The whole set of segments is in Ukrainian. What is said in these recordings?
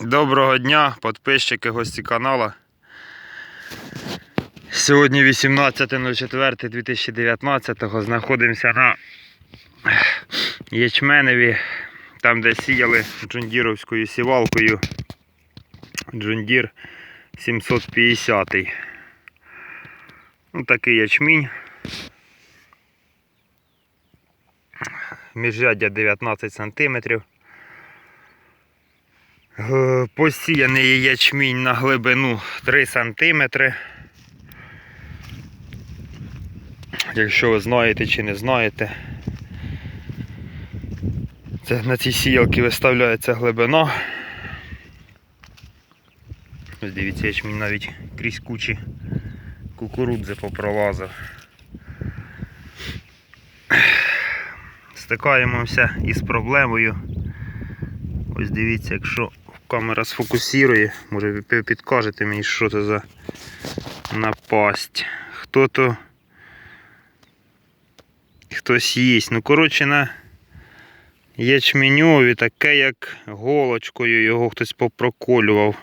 Доброго дня, підписчики, гості каналу. Сьогодні 18.04.2019 знаходимося на Ячменеві, там де сіяли джундіровською сівалкою. Джундір 750. Ну, такий ячмінь. Міжряддя 19 сантиметрів. Е, Посіяний ячмінь на глибину 3 см. Якщо ви знаєте чи не знаєте, це на цій сіялці виставляється глибина. Ось дивіться, ячмінь навіть крізь кучі кукурудзи попролазив. Стикаємося із проблемою. Ось дивіться, якщо камера сфокусує, може ви підкажете мені, що це за напасть. Хто то хтось їсть. Ну, коротше, на ячменьові таке, як голочкою його хтось попроколював.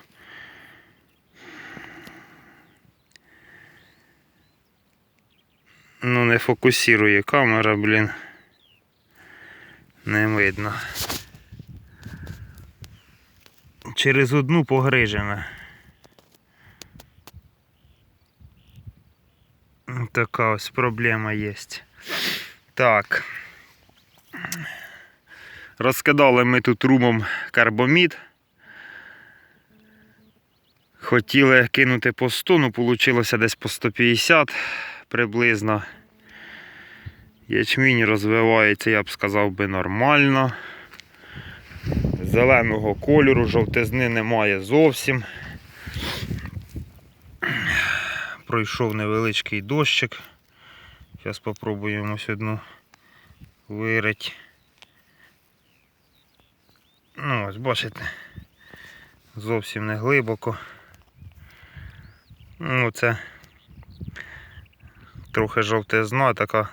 Ну, не фокусує камера, блін. Не видно. Через одну погрижена. Така ось проблема є. Так. Розкидали ми тут румом карбомід. Хотіли кинути по 100, ну вийшло десь по 150 приблизно. Ячмінь розвивається, я б сказав би, нормально. Зеленого кольору, жовтизни немає зовсім. Пройшов невеличкий дощик. Зараз спробуємо ось одну вирить. Ну, ось бачите, зовсім не глибоко. Ну, це трохи жовтизна, така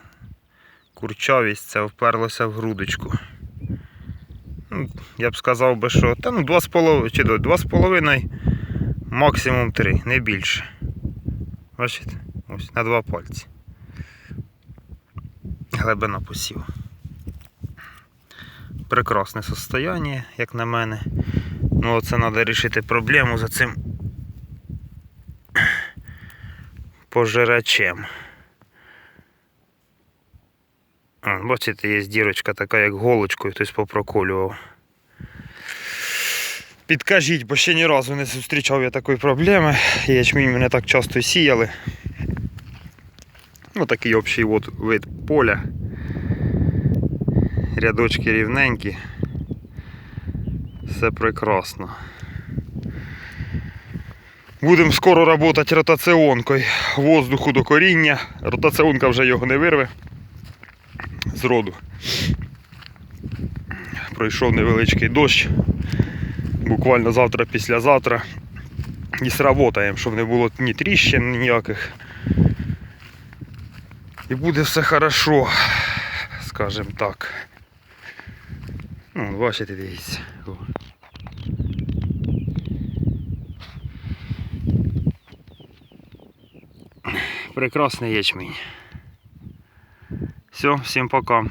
курчавість, це вперлося в грудочку. Я б сказав би, що та ну 2,5 чи до 2,5, максимум 3, не більше. Бачите? Ось на два пальці. Глибина посів. Прекрасне состояние, як на мене. Ну оце треба вирішити проблему за цим пожирачем. Бачите, є дірочка така, як голочкою хтось попроколював. Підкажіть, бо ще ні разу не зустрічав я такої проблеми. Ячмінь мене так часто сіяли. Ну такий общий от вид поля. Рядочки рівненькі. Все прекрасно. Будемо скоро працювати ротаціонкою воздуху до коріння. Ротаціонка вже його не вирве зроду. Пройшов невеличкий дощ. Буквально завтра, післязавтра. І сработаємо, щоб не було ні тріщин ніяких. І буде все хорошо, скажімо так. Ну, бачите, дивіться. Прекрасний ячмінь. Все, всім пока.